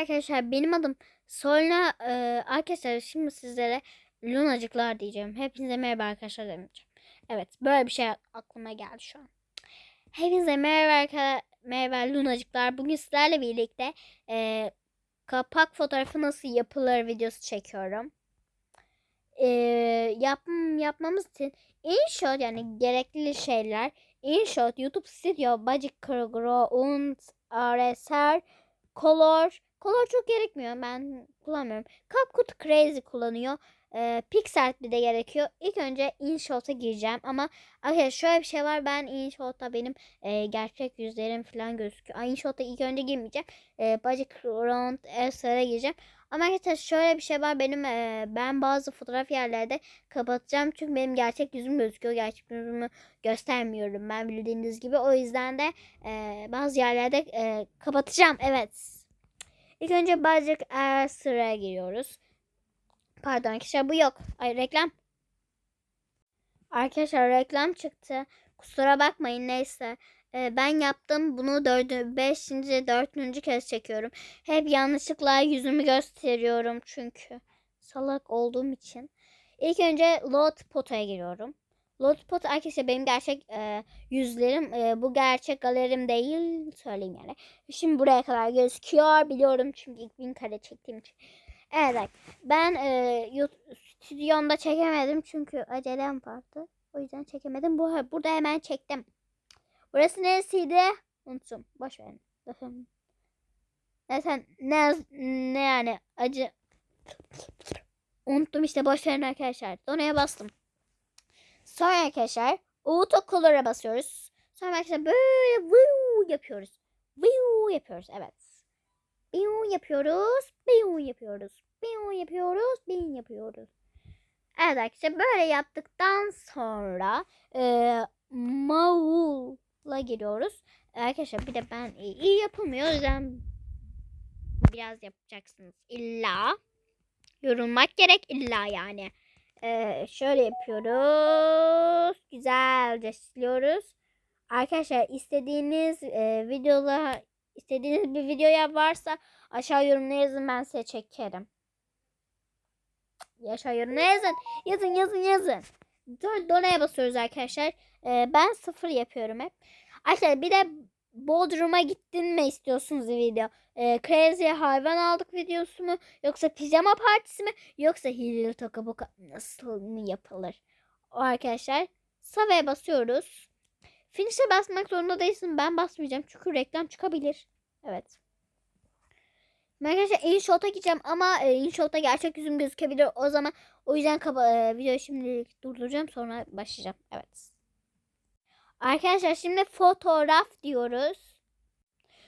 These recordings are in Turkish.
Arkadaşlar benim adım Solna. Ee, arkadaşlar şimdi sizlere lunacıklar diyeceğim. Hepinize merhaba arkadaşlar demeyeceğim. Evet böyle bir şey aklıma geldi şu an. Hepinize merhaba arkadaşlar. Merhaba lunacıklar. Bugün sizlerle birlikte e, kapak fotoğrafı nasıl yapılır videosu çekiyorum. E, yap, yapmamız için InShot yani gerekli şeyler InShot, YouTube Studio, Magic Pro und RSR, Color. Color çok gerekmiyor. Ben kullanmıyorum. CapCut Crazy kullanıyor. Ee, Pixart bir de gerekiyor. İlk önce InShot'a gireceğim ama arkadaşlar şöyle bir şey var. Ben InShot'ta benim e, gerçek yüzlerim falan gözüküyor. Ay, InShot'a ilk önce girmeyeceğim. E, Background SR'a gireceğim. Ama arkadaşlar şöyle bir şey var. Benim e, ben bazı fotoğraf yerlerde kapatacağım. Çünkü benim gerçek yüzüm gözüküyor. Gerçek yüzümü göstermiyorum ben bildiğiniz gibi. O yüzden de e, bazı yerlerde e, kapatacağım. Evet. İlk önce Bacak Er sıraya giriyoruz. Pardon arkadaşlar bu yok. Ay reklam. Arkadaşlar reklam çıktı. Kusura bakmayın neyse. Ee, ben yaptım. Bunu dördü, beşinci, dördüncü kez çekiyorum. Hep yanlışlıkla yüzümü gösteriyorum çünkü. Salak olduğum için. İlk önce load potaya giriyorum. Load pot arkadaşlar benim gerçek e, yüzlerim. E, bu gerçek galerim değil. Söyleyeyim yani. Şimdi buraya kadar gözüküyor. Biliyorum çünkü ilk bin kare çektiğim için. Evet. Ben e, stüdyomda çekemedim çünkü acelem vardı. O yüzden çekemedim. Bu burada hemen çektim. Burası neresiydi? Unuttum. Boş verin. Zaten ne, ne yani acı unuttum işte boş verin arkadaşlar. Donaya bastım. Sonra arkadaşlar auto color'a basıyoruz. Sonra arkadaşlar böyle woo yapıyoruz. Woo yapıyoruz. Evet. Biu yapıyoruz. Biu yapıyoruz. Biu yapıyoruz. Biu yapıyoruz. Evet arkadaşlar böyle yaptıktan sonra e, Mau'la giriyoruz. Arkadaşlar bir de ben iyi yapamıyor. O yüzden biraz yapacaksınız. İlla yorulmak gerek illa yani. Ee, şöyle yapıyoruz. Güzelce siliyoruz. Arkadaşlar istediğiniz e, videolar istediğiniz bir videoya varsa aşağı yorumlara yazın ben size çekerim. Aşağı yorumlara yazın. Yazın yazın yazın. Donaya basıyoruz arkadaşlar. Ee, ben sıfır yapıyorum hep. Arkadaşlar bir de Bodrum'a gittin mi istiyorsunuz video? Ee, Crazy hayvan aldık videosu mu? Yoksa pijama partisi mi? Yoksa Hilal Toka Boka nasıl mı yapılır? O arkadaşlar Sava'ya basıyoruz. Finish'e basmak zorunda değilsin. Ben basmayacağım çünkü reklam çıkabilir. Evet. Arkadaşlar InShot'a gideceğim ama e, InShot'ta gerçek yüzüm gözükebilir. O zaman o yüzden kaba, e, videoyu şimdilik durduracağım sonra başlayacağım. Evet. Arkadaşlar şimdi fotoğraf diyoruz.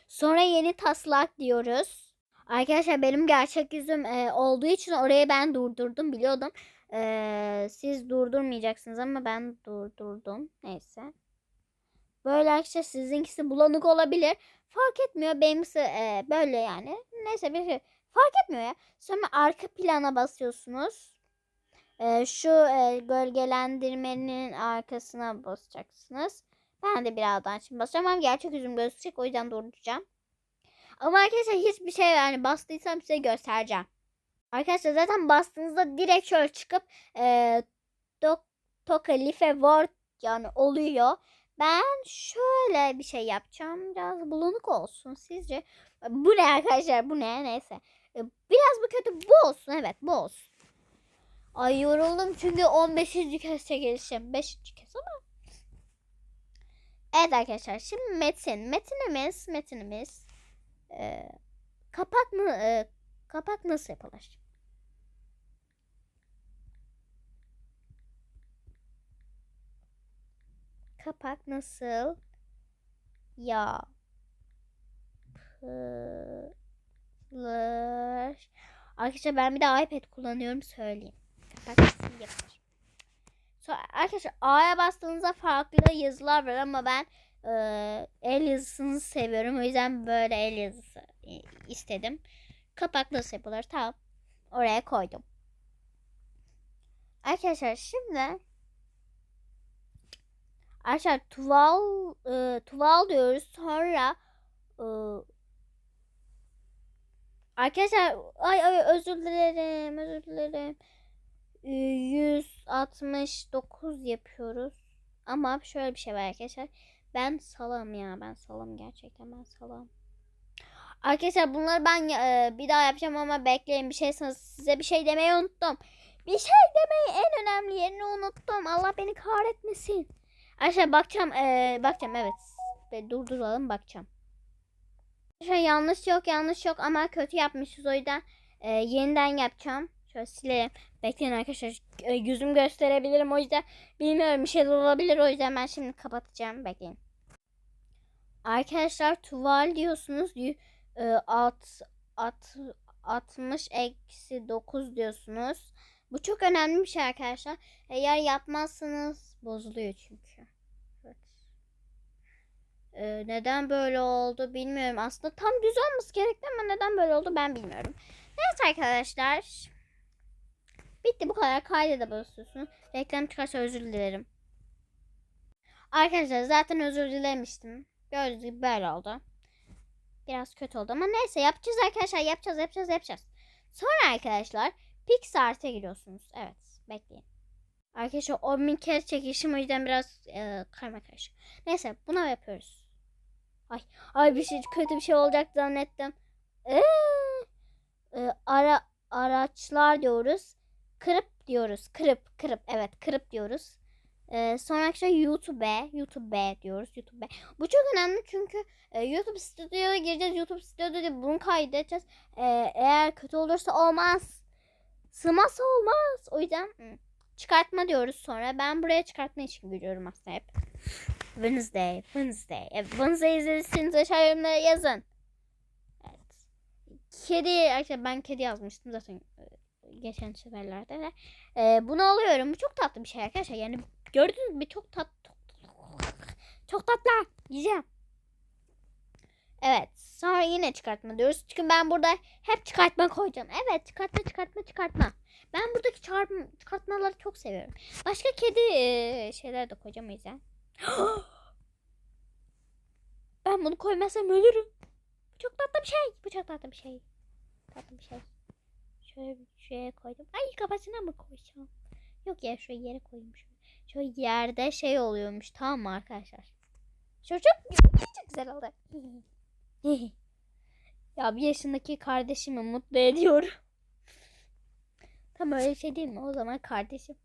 Sonra yeni taslak diyoruz. Arkadaşlar benim gerçek yüzüm e, olduğu için orayı ben durdurdum biliyordum. E, siz durdurmayacaksınız ama ben durdurdum. Neyse. Böyle arkadaşlar sizinkisi bulanık olabilir. Fark etmiyor. Benimkisi e, böyle yani. Neyse bir şey. Fark etmiyor ya. Sonra arka plana basıyorsunuz. E, şu e, gölgelendirmenin arkasına basacaksınız. Ben de birazdan şimdi basacağım ama gerçek yüzüm gözükecek. O yüzden durduracağım. Ama arkadaşlar hiçbir şey yani bastıysam size göstereceğim. Arkadaşlar zaten bastığınızda direkt şöyle çıkıp e, tok, Toka Word yani oluyor. Ben şöyle bir şey yapacağım. Biraz bulanık olsun sizce. Bu ne arkadaşlar? Bu ne? Neyse. Biraz bu kötü. Bu olsun. Evet bu olsun. Ay yoruldum çünkü 15. kez çekilişim. 5. kez ama. Evet arkadaşlar. Şimdi metin. Metinimiz. Metinimiz. E, kapak mı? E, kapak nasıl yapılır? kapak nasıl yapılır? Arkadaşlar ben bir de iPad kullanıyorum söyleyeyim. Nasıl yapılır? Sonra arkadaşlar A'ya bastığınızda farklı yazılar var ama ben e, el yazısını seviyorum. O yüzden böyle el yazısı istedim. Kapak nasıl yapılır? Tamam. Oraya koydum. Arkadaşlar şimdi Arkadaşlar tuval e, tuval diyoruz. Sonra e, Arkadaşlar ay ay özür dilerim özür dilerim. Ee, 169 yapıyoruz. Ama şöyle bir şey var arkadaşlar. Ben salam ya ben salam gerçekten ben salam. Arkadaşlar bunları ben e, bir daha yapacağım ama bekleyin bir şey size bir şey demeyi unuttum. Bir şey demeyi en önemli yerini unuttum. Allah beni kahretmesin. Arkadaşlar bakacağım e, bakacağım evet. Ve durduralım bakacağım. Arkadaşlar yanlış yok yanlış yok ama kötü yapmışız o yüzden e, yeniden yapacağım. Şöyle silelim. Bekleyin arkadaşlar. Yüzüm gösterebilirim o yüzden bilmiyorum bir şey olabilir o yüzden ben şimdi kapatacağım. Bekleyin. Arkadaşlar tuval diyorsunuz. E, alt, at, 60 eksi 9 diyorsunuz. Bu çok önemli bir şey arkadaşlar. Eğer yapmazsanız bozuluyor çünkü. Evet. Ee, neden böyle oldu bilmiyorum. Aslında tam düz olması gerekti ama neden böyle oldu ben bilmiyorum. Neyse arkadaşlar. Bitti bu kadar. Kayda da basıyorsun. Reklam çıkarsa özür dilerim. Arkadaşlar zaten özür dilemiştim. Gördüğünüz gibi böyle oldu. Biraz kötü oldu ama neyse yapacağız arkadaşlar. Yapacağız yapacağız yapacağız. Sonra arkadaşlar PixArt'a giriyorsunuz. Evet bekleyin. Arkadaşlar o bin kere çekişim o yüzden biraz e, karma karışık. Neyse buna yapıyoruz. Ay ay bir şey kötü bir şey olacak zannettim. Ee, e, ara araçlar diyoruz. Kırıp diyoruz. Kırıp kırıp evet kırıp diyoruz. Ee, sonra arkadaşlar YouTube, YouTube diyoruz. YouTube. Bu çok önemli çünkü e, YouTube stüdyoya gireceğiz. YouTube stüdyoda bunu kaydedeceğiz. Ee, eğer kötü olursa olmaz. Sığmazsa olmaz. O yüzden çıkartma diyoruz sonra. Ben buraya çıkartma için giriyorum aslında hep. Wednesday, Wednesday. Evet, Wednesday izlediyseniz aşağı yorumlara yazın. Evet. Kedi, arkadaşlar ben kedi yazmıştım zaten e, geçen seferlerde de. Ee, bunu alıyorum. Bu çok tatlı bir şey arkadaşlar. Yani gördünüz mü çok tat çok tatlı. Yiyeceğim. Evet. Sonra yine çıkartma diyoruz. Çünkü ben burada hep çıkartma koyacağım. Evet çıkartma çıkartma çıkartma. Ben buradaki çarpma, çıkartmaları çok seviyorum. Başka kedi e, şeyler de koyacağım o ben bunu koymazsam ölürüm. Bu çok tatlı bir şey. Bu çok tatlı bir şey. Tatlı bir şey. Şöyle bir şuraya koydum. Ay kafasına mı koysam? Yok ya şöyle yere koyayım şöyle. Şöyle yerde şey oluyormuş tamam mı arkadaşlar? Şöyle çok, çok güzel oldu. ya bir yaşındaki kardeşimi mutlu ediyorum. Tam öyle şey değil mi? O zaman kardeşim.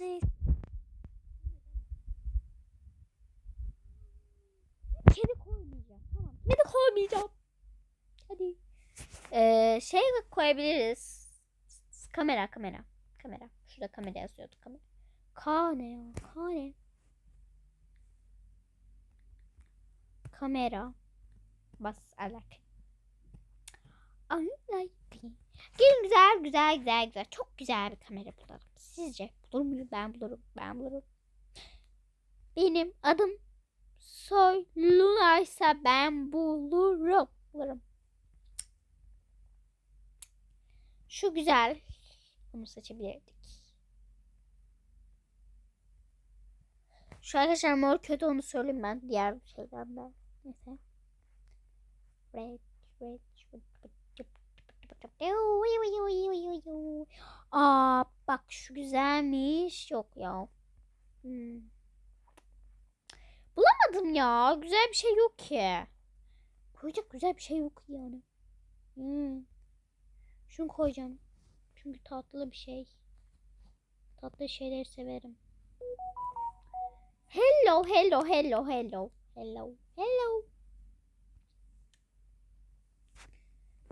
Neyse. Kedi Kedi koymayacağım. Hadi. Ee, şey koyabiliriz. Kamera, kamera. Kamera. Şurada kamera yazıyordu. Kamera. K ne ya? K ne? Kamera. Bas alak. Like. Gelin güzel güzel güzel güzel. Çok güzel bir kamera bulalım. Sizce bulur muyum? Ben bulurum. Ben bulurum. Benim adım Soy Luna'ysa ben bulurum. Bulurum. Şu güzel. Bunu seçebilirdik. Şu arkadaşlar mor kötü onu söyleyeyim ben. Diğer şeylerden. Neyse. Red, red, Aa bak şu güzelmiş. Yok ya. Hmm. Bulamadım ya. Güzel bir şey yok ki. Koyacak güzel bir şey yok yani. Hmm. Şunu koyacağım. Çünkü tatlı bir şey. Tatlı şeyleri severim. Hello, hello, hello, hello. Hello, hello.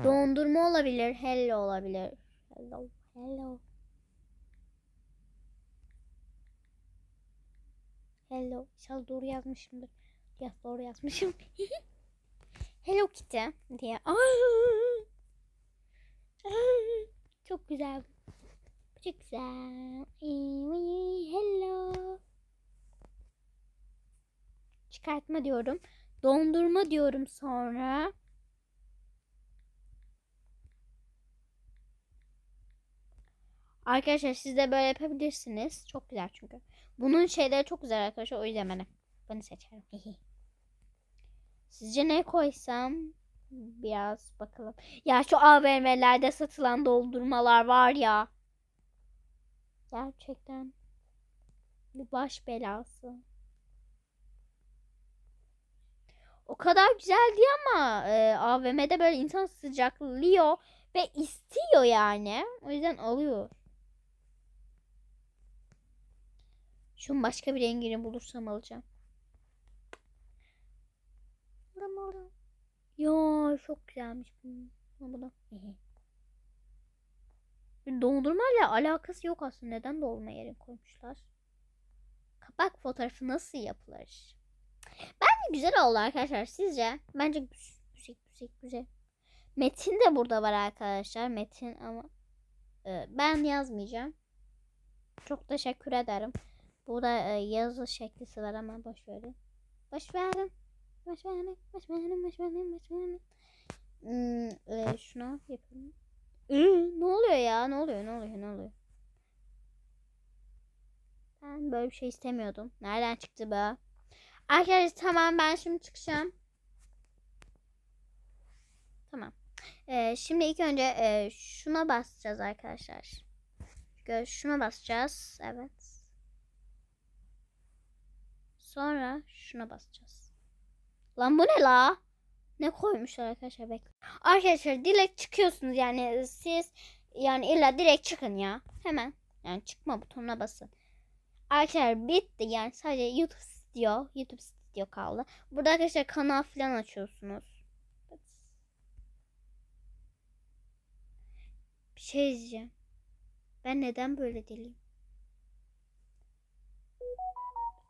Dondurma olabilir. Hello olabilir. Hello, hello. Hello. İnşallah doğru yazmışımdır. Ya doğru yazmışım. Hello Kitty diye. Çok güzel. Çok güzel. Hello. Çıkartma diyorum. Dondurma diyorum sonra. Arkadaşlar siz de böyle yapabilirsiniz. Çok güzel çünkü. Bunun şeyleri çok güzel arkadaşlar. O yüzden ben Bunu seçerim. Sizce ne koysam? Biraz bakalım. Ya şu AVM'lerde satılan doldurmalar var ya. Gerçekten bir baş belası. O kadar güzeldi ama e, AVM'de böyle insan sıcaklıyor ve istiyor yani. O yüzden alıyor. Şunun başka bir rengini bulursam alacağım. Ya çok güzelmiş bu. Bir Dondurmayla alakası yok aslında. Neden dolma yerine koymuşlar? Kapak fotoğrafı nasıl yapılır? Bence güzel oldu arkadaşlar. Sizce? Bence güzel, güzel, güzel. Metin de burada var arkadaşlar. Metin ama e, ben yazmayacağım. Çok teşekkür ederim. Burada e, yazı şeklisi var ama boş verin. Boş verin. Boş verin. Boş verin. Boş verin. Boş verin. Hmm, e, şunu yapalım. Iı, ne oluyor ya? Ne oluyor? Ne oluyor? Ne oluyor? Ben böyle bir şey istemiyordum. Nereden çıktı be? Arkadaşlar tamam ben şimdi çıkacağım. Tamam. Ee, şimdi ilk önce e, şuna basacağız arkadaşlar. Şuna basacağız. Evet. Sonra şuna basacağız. Lan bu ne la? Ne koymuşlar arkadaşlar bekle. Arkadaşlar direkt çıkıyorsunuz yani siz yani illa direkt çıkın ya. Hemen yani çıkma butonuna basın. Arkadaşlar bitti yani sadece YouTube Studio, YouTube Studio kaldı. Burada arkadaşlar kanal falan açıyorsunuz. Bir şey diyeceğim. Ben neden böyle deliyim?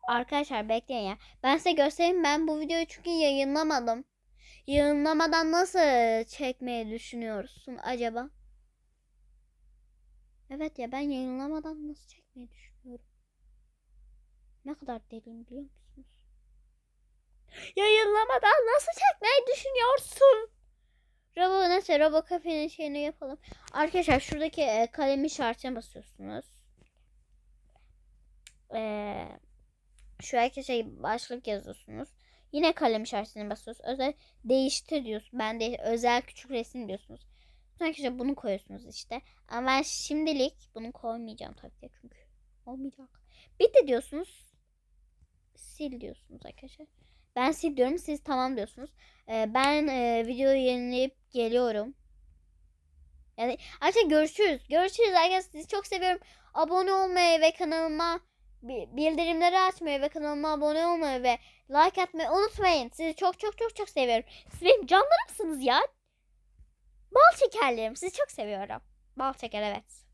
Arkadaşlar bekleyin ya. Ben size göstereyim. Ben bu videoyu çünkü yayınlamadım. Yayınlamadan nasıl çekmeyi düşünüyorsun acaba? Evet ya ben yayınlamadan nasıl çekmeyi düşünüyorum. Ne kadar deliyim biliyor musunuz? Yayınlamadan nasıl çekmeyi düşünüyorsun? Robo neyse Robo Cafe'nin şeyini yapalım. Arkadaşlar şuradaki e, kalem işaretine basıyorsunuz. Eee şu arkadaşlar başlık yazıyorsunuz. Yine kalem işaretine basıyorsunuz. Özel değiştir diyorsunuz. Ben de özel küçük resim diyorsunuz. Sonra arkadaşlar bunu koyuyorsunuz işte. Ama ben şimdilik bunu koymayacağım tabii ki çünkü olmayacak. Bitti diyorsunuz. Sil diyorsunuz arkadaşlar. Ben sil diyorum siz tamam diyorsunuz. Ee, ben e, videoyu yenileyip geliyorum. Yani arkadaşlar görüşürüz. Görüşürüz arkadaşlar. Sizi çok seviyorum. Abone olmayı ve kanalıma bildirimleri açmayı ve kanalıma abone olmayı ve like atmayı unutmayın. Sizi çok çok çok çok seviyorum. Siz benim canlarımsınız ya. Bal şekerlerim. Sizi çok seviyorum. Bal şeker evet.